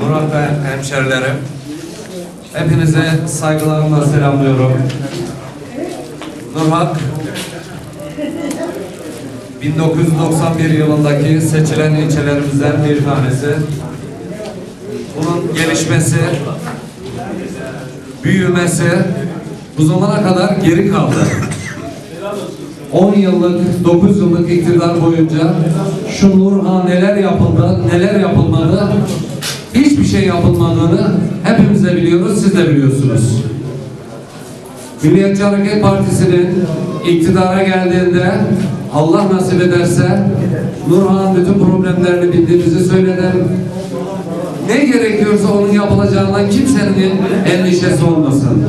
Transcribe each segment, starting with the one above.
Murat ve hemşerilerim. Hepinize saygılarımla selamlıyorum. Nurhak 1991 yılındaki seçilen ilçelerimizden bir tanesi. Bunun gelişmesi, büyümesi bu zamana kadar geri kaldı. 10 yıllık, 9 yıllık iktidar boyunca şu Nurhan neler yapıldı, neler yapılmadı, hiçbir şey yapılmadığını hepimiz de biliyoruz, siz de biliyorsunuz. Milliyetçi Hareket Partisi'nin iktidara geldiğinde Allah nasip ederse Nurhan bütün problemlerini bildiğimizi söyledim. Ne gerekiyorsa onun yapılacağından kimsenin endişesi olmasın.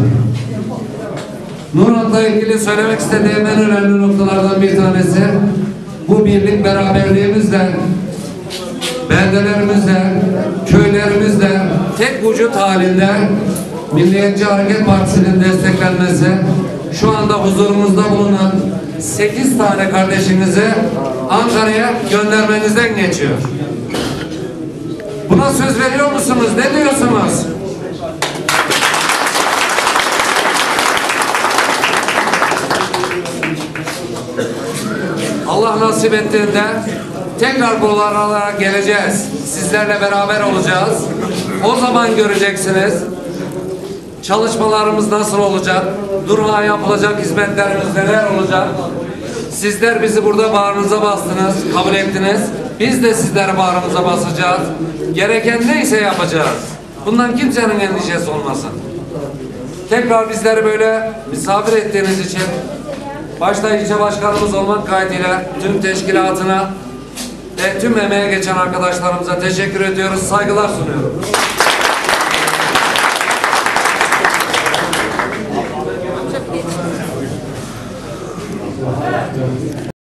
Nurhan'la ilgili söylemek istediğim en önemli noktalardan bir tanesi bu birlik beraberliğimizle beldelerimizle, köylerimizle tek vücut halinde Milliyetçi Hareket Partisi'nin desteklenmesi şu anda huzurumuzda bulunan 8 tane kardeşinizi Ankara'ya göndermenizden geçiyor. Buna söz veriyor musunuz? Ne diyorsunuz? Allah nasip ettiğinde tekrar buralara geleceğiz. Sizlerle beraber olacağız. O zaman göreceksiniz. Çalışmalarımız nasıl olacak? Durma yapılacak hizmetlerimiz neler olacak? Sizler bizi burada bağrınıza bastınız, kabul ettiniz. Biz de sizleri bağrımıza basacağız. Gereken neyse yapacağız. Bundan kimsenin endişesi olmasın. Tekrar bizleri böyle misafir ettiğiniz için başta ilçe başkanımız olmak kaydıyla tüm teşkilatına ve tüm emeğe geçen arkadaşlarımıza teşekkür ediyoruz. Saygılar sunuyorum.